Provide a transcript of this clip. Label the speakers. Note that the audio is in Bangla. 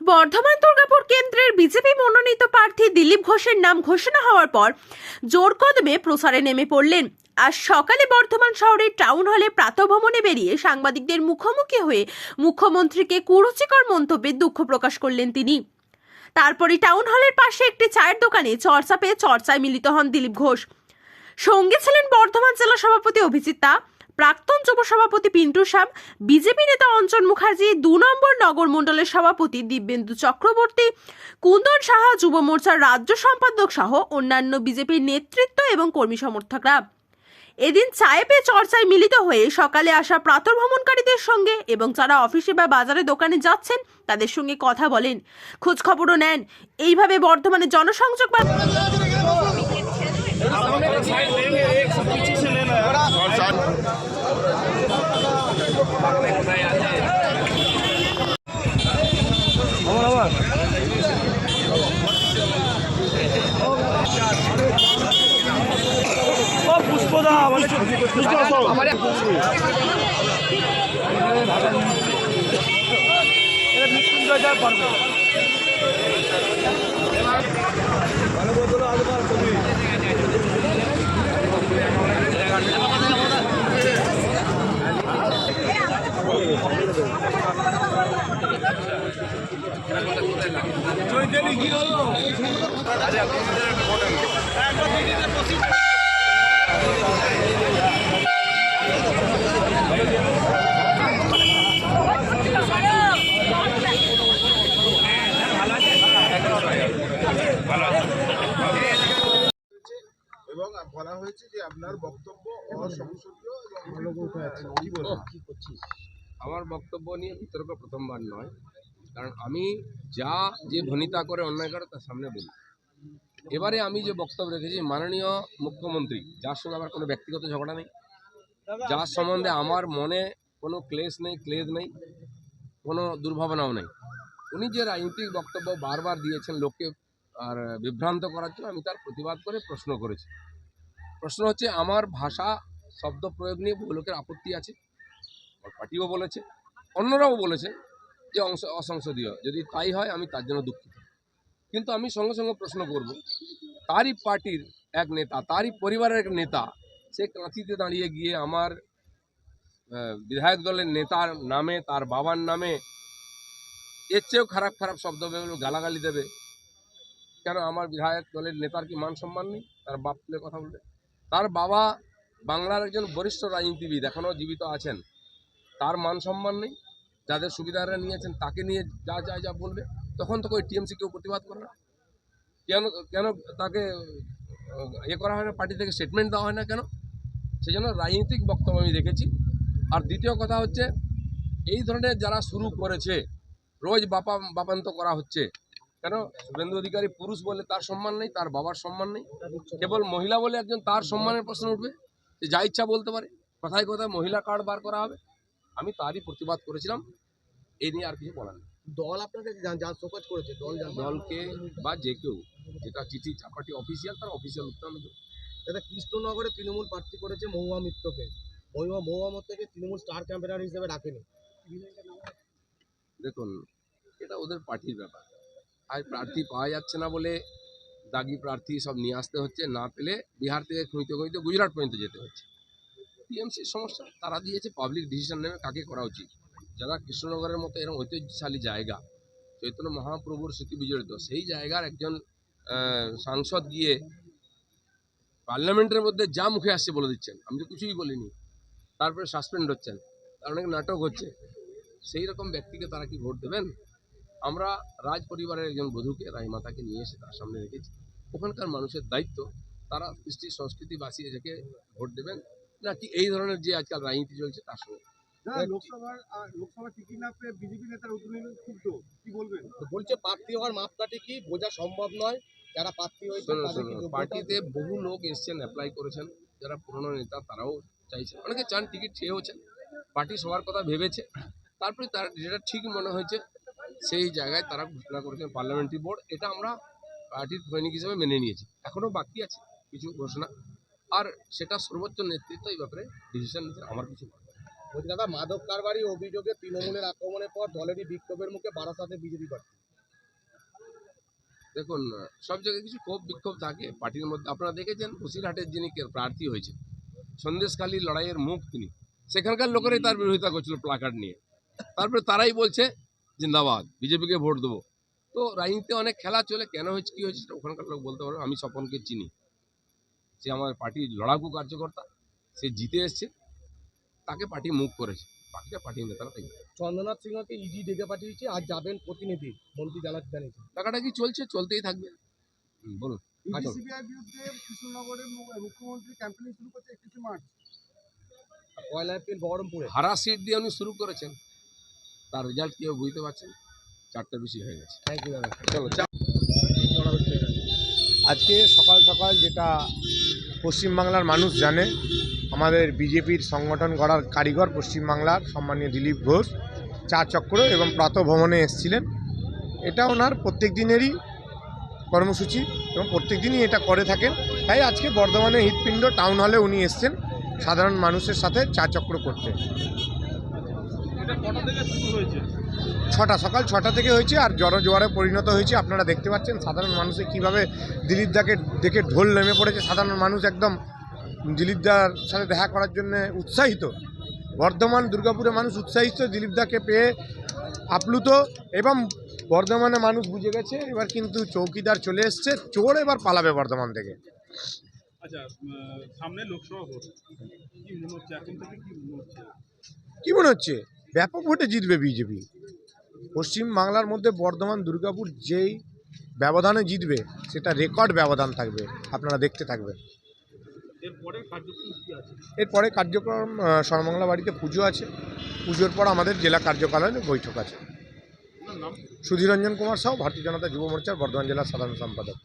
Speaker 1: বর্ধমান দুর্গাপুর কেন্দ্রের বিজেপি মনোনীত প্রার্থী দিলীপ ঘোষের নাম ঘোষণা হওয়ার পর জোর কদমে প্রচারে নেমে পড়লেন। আজ সকালে বর্ধমান শহরের টাউন হলে প্রাতভ্রমণে বেরিয়ে সাংবাদিকদের মুখোমুখি হয়ে মুখ্যমন্ত্রীকে কুরুচিকর মন্তব্যে দুঃখ প্রকাশ করলেন তিনি। তারপরে টাউন হলের পাশে একটি চায়ের দোকানে চর্চা পেয়ে চর্চায় মিলিত হন দিলীপ ঘোষ। সঙ্গে ছিলেন বর্ধমান জেলা সভাপতি অভিজিৎ প্রাক্তন যুব সভাপতি পিন্টু সাম বিজেপি নেতা অঞ্জন মুখার্জি, দু নম্বর নগর মণ্ডলের সভাপতি দিব্যেন্দু চক্রবর্তী, কুন্দন সাহা যুব মোর্চার রাজ্য সম্পাদক সহ অন্যান্য বিজেপির নেতৃত্ব এবং কর্মী সমর্থকরা। এদিন চায়ে পেয়ে চর্চায় মিলিত হয়ে সকালে আসা প্রাতর্ভ্রমণকারীদের সঙ্গে এবং যারা অফিসে বা বাজারে দোকানে যাচ্ছেন, তাদের সঙ্গে কথা বলেন। খোঁজ খবরও নেন। এইভাবে বর্ধমানে জনসংযোগ বা
Speaker 2: মানে পুষ্পদা মৃত্যুঞ্জয় যা পারবে
Speaker 3: এবং বলা হয়েছে যে আপনার বক্তব্য অসংসদীয় এবং কি বলবেন
Speaker 4: আমার বক্তব্য নিয়ে বিতর্ক প্রথমবার নয়। কারণ আমি যা যে ভনিতা করে অন্যায় করে তার সামনে বলি। এবারে আমি যে বক্তব্য রেখেছি মাননীয় মুখ্যমন্ত্রী যার সঙ্গে আমার কোনো ব্যক্তিগত ঝগড়া নেই। যার সম্বন্ধে আমার মনে কোনো ক্লেশ নেই ক্লেদ নেই কোনো দুর্ভাবনাও নেই। উনি যে রাজনৈতিক বক্তব্য বারবার দিয়েছেন লোককে আর বিভ্রান্ত করার জন্য আমি তার প্রতিবাদ করে প্রশ্ন করেছি। প্রশ্ন হচ্ছে আমার ভাষা শব্দ প্রয়োগ নিয়ে বহু লোকের আপত্তি আছে। আমার পার্টিও বলেছে অন্যরাও বলেছে যে অংশ অসংসদীয়। যদি তাই হয় আমি তার জন্য দুঃখিত। কিন্তু আমি সঙ্গে সঙ্গে প্রশ্ন করব। তারই পার্টির এক নেতা, তারই পরিবারের এক নেতা, সে কাঁথিতে দাঁড়িয়ে গিয়ে আমার বিধায়ক দলের নেতার নামে, তার বাবার নামে এর চেয়েও খারাপ খারাপ শব্দ বেরোলো গালাগালি দেবে। কেন আমার বিধায়ক দলের নেতার কি মান সম্মান নেই? তার বাপ তুলে কথা বলবে? তার বাবা বাংলার একজন বরিষ্ঠ রাজনীতিবিদ, এখনও জীবিত আছেন। তার মান সম্মান নেই? যাদের সুবিধারা নিয়েছেন, তাকে নিয়ে যা যা যা বলবে? তখন তো ওই টিএমসি কেউ প্রতিবাদ করে না। কেন কেন তাকে ইয়ে করা হয় না, পার্টি থেকে স্টেটমেন্ট দেওয়া হয় না কেন? সেই জন্য রাজনৈতিক বক্তব্য আমি দেখেছি আর দ্বিতীয় কথা হচ্ছে, এই ধরনের যারা শুরু করেছে, রোজ বাপা, বাপান্ত করা হচ্ছে, কেন শুভেন্দু অধিকারী পুরুষ বলে তার সম্মান নেই, তার বাবার সম্মান নেই, কেবল মহিলা বলে একজন তার সম্মানের প্রশ্ন উঠবে? যে যা ইচ্ছা বলতে পারে, কথায় কথায় মহিলা কার্ড বার করা হবে। আমি তারই প্রতিবাদ করেছিলাম এই নিয়ে আর কিছু বলার নেই।
Speaker 5: দল আপনাকে যা- যা শোকজ করেছে দল
Speaker 4: দলকে বা যে কেউ যেটা চিঠি চাপাটি অফিসিয়াল তার অফিসিয়াল উত্তর আমি।
Speaker 5: দাদা কৃষ্ণনগরে তৃণমূল প্রার্থী করেছে মহুয়া মিত্রকে। মহুয়া মহুয়া মিত্রকে তৃণমূল স্টার ক্যাম্পেনার হিসেবে রাখেনি
Speaker 4: দেখুন এটা ওদের পার্টির ব্যাপার। আর প্রার্থী পাওয়া যাচ্ছে না বলে দাগি প্রার্থী সব নিয়ে আসতে হচ্ছে না পেলে বিহার থেকে খুঁজতে খুঁজতে গুজরাট পর্যন্ত যেতে হচ্ছে। টিএমসির সমস্যা তারা দিয়েছে পাবলিক ডিসিশন নেবে কাকে করা উচিত। যারা কৃষ্ণনগরের মতো এরকম ঐতিহ্যশালী জায়গা, চৈতন্য মহাপ্রভুর স্মৃতি বিজড়িত, সেই জায়গার একজন সাংসদ গিয়ে পার্লামেন্টের মধ্যে যা মুখে আসছে বলে দিচ্ছেন। আমি তো কিছুই বলিনি। তারপরে সাসপেন্ড হচ্ছেন। তার অনেক নাটক হচ্ছে? সেই রকম ব্যক্তিকে তারা কি ভোট দেবেন? আমরা রাজ পরিবারের একজন বধূকে রাজমাতাকে নিয়ে এসে তার সামনে রেখেছি। ওখানকার মানুষের দায়িত্ব, তারা কৃষ্টি সংস্কৃতি বাঁচিয়ে রেখে ভোট দেবেন। নাকি এই ধরনের যে আজকাল রাজনীতি চলছে, তার সঙ্গে
Speaker 5: বলছে প্রার্থী হওয়ার মাপকাঠি কি? বোঝা সম্ভব নয়। যারা প্রার্থী হয়েছে
Speaker 4: পার্টিতে বহু লোক এসছেন অ্যাপ্লাই করেছেন। যারা পুরনো নেতা তারাও চাইছেন। অনেকে চান টিকিট চেয়েওছেন পার্টি সবার কথা ভেবেছে। তারপরে তার যেটা ঠিক মনে হয়েছে সেই জায়গায় তারা ঘোষণা করেছেন পার্লামেন্টারি বোর্ড এটা আমরা পার্টির সৈনিক হিসেবে মেনে নিয়েছি। এখনও বাকি আছে কিছু ঘোষণা। আর সেটা সর্বোচ্চ নেতৃত্ব এই ব্যাপারে ডিসিশন আমার কিছু।
Speaker 5: বলছি, দাদা, মাদক কারবারি অভিযোগে তৃণমূলের আক্রমণের পর দলেরই বিক্ষোভের মুখে বারাসাতে বিজেপি প্রার্থী
Speaker 4: দেখুন, সব জায়গায় কিছু ক্ষোভ বিক্ষোভ থাকে পার্টির মধ্যে। আপনারা দেখেছেন, বসিরহাটের যিনি প্রার্থী হয়েছে সন্দেশখালী লড়াইয়ের মুখ তিনি। সেখানকার লোকেরাই তার বিরোধিতা করছিল প্লাকার্ড নিয়ে। তারপরে তারাই বলছে, জিন্দাবাদ, বিজেপিকে ভোট দেবো। তো রাজনীতিতে অনেক খেলা চলে, কেন হয়েছে, কী হয়েছে ওখানকার লোক বলতে পারবে আমি স্বপনকে চিনি। সে আমার পার্টির লড়াকু কার্যকর্তা, সে জিতে এসছে। তাকে পার্টি মুভ করেছে। বাকিটা পার্টির নেতারা তাই
Speaker 5: চন্দ্রনাথ সিংহকে ইডি ডেকে পাঠিয়েছে আর যাবেন প্রতিনিধি মন্ত্রী জানাতে জানিয়েছে
Speaker 4: টাকাটা কি চলছে? চলতেই থাকবে। বলুন।
Speaker 3: সিবিআই বিরুদ্ধে কৃষ্ণনগরে মুখ্যমন্ত্রী ক্যাম্পেইন শুরু করছে একত্রিশে মার্চ।
Speaker 5: পয়লা এপ্রিল বহরমপুরে।
Speaker 4: হারা সিট দিয়ে উনি শুরু করেছেন। তার রেজাল্ট কেউ বুঝতে পারছেন? চারটে বেশি হয়ে গেছে।
Speaker 5: থ্যাংক ইউ দাদা।
Speaker 4: চলো
Speaker 6: আজকে সকাল সকাল যেটা পশ্চিমবাংলার মানুষ জানে, আমাদের বিজেপির সংগঠন গড়ার কারিগর পশ্চিমবাংলার সম্মানীয় দিলীপ ঘোষ, চা চক্র এবং প্রাতঃভ্রমণে এসেছিলেন। এটা ওনার প্রত্যেক দিনেরই কর্মসূচি এবং প্রত্যেক দিনই এটা করে থাকেন। তাই আজকে বর্ধমানে হৃৎপিণ্ড টাউন হলে উনি এসছেন সাধারণ মানুষের সাথে চা চক্র করতে। ছটা সকাল ছটা থেকে হয়েছে আর জনজোয়ারে পরিণত হয়েছে। আপনারা দেখতে পাচ্ছেন সাধারণ মানুষে কীভাবে দিলীপ দাকে দেখে ঢোল নেমে পড়েছে। সাধারণ মানুষ একদম দিলীপ দার সাথে দেখা করার জন্য উৎসাহিত। বর্ধমান দুর্গাপুরে মানুষ উৎসাহিত দিলীপ দাকে পেয়ে আপ্লুত এবং বর্ধমানে মানুষ বুঝে গেছে এবার কিন্তু চৌকিদার চলে এসছে। চোর এবার পালাবে বর্ধমান থেকে।
Speaker 7: আচ্ছা সামনে লোকসভা ভোট। কি মনে হচ্ছে? এখন থেকে কি মনে হচ্ছে?
Speaker 6: কি মনে হচ্ছে? ব্যাপক ভোটে জিতবে বিজেপি। পশ্চিম বাংলার মধ্যে বর্ধমান দুর্গাপুর যেই ব্যবধানে জিতবে সেটা রেকর্ড ব্যবধান থাকবে। আপনারা দেখতে থাকবেন।
Speaker 7: এরপরে কার্যক্রম
Speaker 6: সরমংলা বাড়িতে পুজো আছে। পুজোর পর আমাদের জেলা কার্যকালয়ে বৈঠক আছে। সুধীরঞ্জন কুমার সাহ ভারতীয় জনতা যুব মোর্চার বর্ধমান জেলার সাধারণ সম্পাদক।